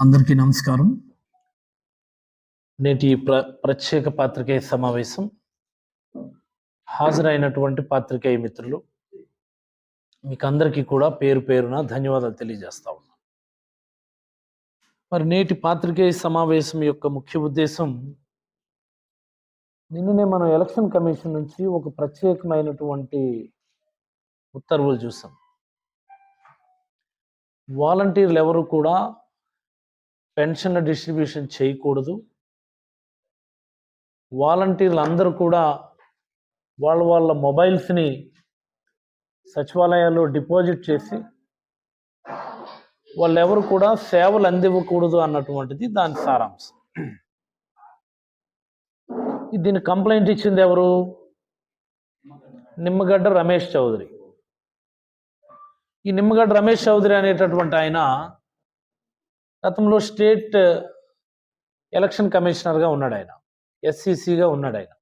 అందరికీ నమస్కారం. నేటి ప్ర ప్రత్యేక పాత్రికేయ సమావేశం. హాజరైనటువంటి పాత్రికేయ మిత్రులు మీకు అందరికీ కూడా పేరు పేరున ధన్యవాదాలు తెలియజేస్తా ఉన్నాను. మరి నేటి పాత్రికేయ సమావేశం యొక్క ముఖ్య ఉద్దేశం నిన్ననే మనం ఎలక్షన్ కమిషన్ నుంచి ఒక ప్రత్యేకమైనటువంటి ఉత్తర్వులు చూసాం. వాలంటీర్లు ఎవరు కూడా పెన్షన్ల డిస్ట్రిబ్యూషన్ చేయకూడదు. వాలంటీర్లు అందరూ కూడా వాళ్ళ వాళ్ళ మొబైల్స్ని సచివాలయాల్లో డిపాజిట్ చేసి వాళ్ళెవరు కూడా సేవలు అందివ్వకూడదు అన్నటువంటిది దాని సారాంశం. దీన్ని కంప్లైంట్ ఇచ్చింది ఎవరు? నిమ్మగడ్డ రమేష్ చౌదరి. ఈ నిమ్మగడ్డ రమేష్ చౌదరి అనేటటువంటి ఆయన గతంలో స్టేట్ ఎలక్షన్ కమిషనర్గా ఉన్నాడు ఆయన ఎస్ఈసిగా ఉన్నాడు ఆయన.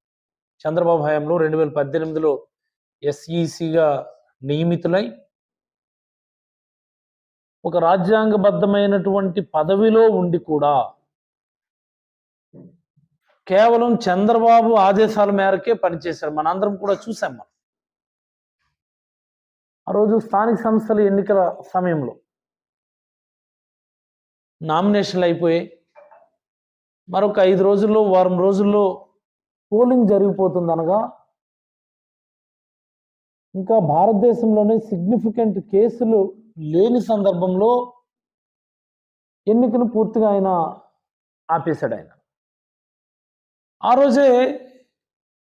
చంద్రబాబు హయాంలో రెండు వేల పద్దెనిమిదిలో ఎస్ఈసిగా నియమితులై ఒక రాజ్యాంగబద్ధమైనటువంటి పదవిలో ఉండి కూడా కేవలం చంద్రబాబు ఆదేశాల మేరకే పనిచేశారు. మనందరం కూడా చూసాం మనం. ఆ రోజు స్థానిక సంస్థల ఎన్నికల సమయంలో నామినేషన్లు అయిపోయాయి మరొక ఐదు రోజుల్లో వారం రోజుల్లో పోలింగ్ జరిగిపోతుంది అనగా ఇంకా భారతదేశంలోనే సిగ్నిఫికెంట్ కేసులు లేని సందర్భంలో ఎన్నికను పూర్తిగా ఆయన ఆపేశాడు ఆయన. ఆ రోజే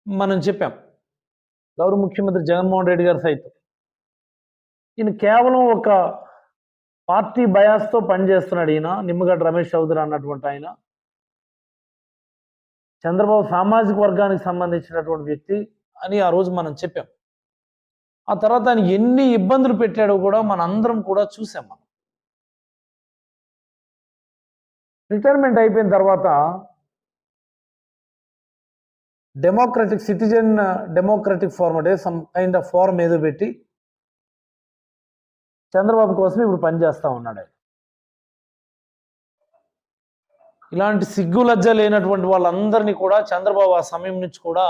మనం చెప్పాం గౌరవ ముఖ్యమంత్రి జగన్మోహన్ రెడ్డి గారు సైతం ఈయన కేవలం ఒక పార్టీ బయాస్తో పనిచేస్తున్నాడు ఈయన నిమ్మగడ్డ రమేష్ చౌదరి అన్నటువంటి ఆయన. చంద్రబాబు సామాజిక వర్గానికి సంబంధించినటువంటి వ్యక్తి అని ఆ రోజు మనం చెప్పాం. ఆ తర్వాత ఆయన ఎన్ని ఇబ్బందులు పెట్టాడో కూడా మనందరం కూడా చూసాం మనం. రిటైర్మెంట్ అయిపోయిన తర్వాత డెమోక్రటిక్ సిటిజన్ డెమోక్రటిక్ ఫార్మ్ అంటే సమ్ కైండ్ ఆఫ్ ఫార్మ్ ఏదో పెట్టి చంద్రబాబు కోసం ఇప్పుడు పనిచేస్తూ ఉన్నాడు ఆయన. ఇలాంటి సిగ్గు లజ్జ లేనటువంటి వాళ్ళందరినీ కూడా చంద్రబాబు ఆ సమయం నుంచి కూడా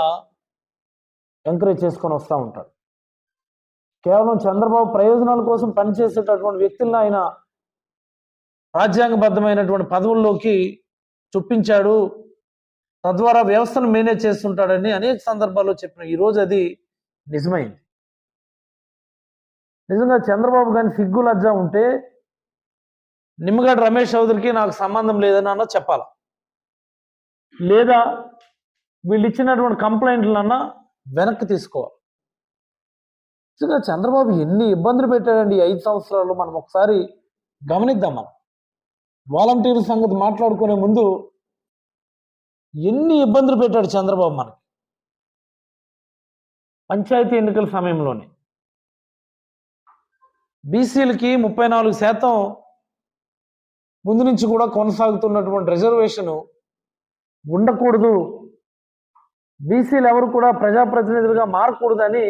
ఎంకరేజ్ చేసుకొని వస్తూ ఉంటాడు. కేవలం చంద్రబాబు ప్రయోజనాల కోసం పనిచేసేటటువంటి వ్యక్తులను ఆయన రాజ్యాంగబద్ధమైనటువంటి పదవుల్లోకి చొప్పించాడు. తద్వారా వ్యవస్థను మేనేజ్ చేస్తుంటాడని అనేక సందర్భాల్లో చెప్పిన ఈరోజు అది నిజమైంది. నిజంగా చంద్రబాబు కానీ సిగ్గు లజ్జ ఉంటే నిమ్మగడ్డ రమేష్ చౌదరికి నాకు సంబంధం లేదని అన్న చెప్పాల? లేదా వీళ్ళు ఇచ్చినటువంటి కంప్లైంట్లన్నా వెనక్కి తీసుకోవాలి. నిజంగా చంద్రబాబు ఎన్ని ఇబ్బందులు పెట్టాడండి ఐదు సంవత్సరాలు మనం ఒకసారి గమనిద్దాం మనం. వాలంటీర్ సంగతి మాట్లాడుకునే ముందు ఎన్ని ఇబ్బందులు పెట్టాడు చంద్రబాబు మనకి? పంచాయతీ ఎన్నికల సమయంలోనే. బీసీలకి ముప్పై నాలుగు శాతం ముందు నుంచి కూడా కొనసాగుతున్నటువంటి రిజర్వేషన్ ఉండకూడదు. బీసీలు ఎవరు కూడా ప్రజాప్రతినిధులుగా మారకూడదని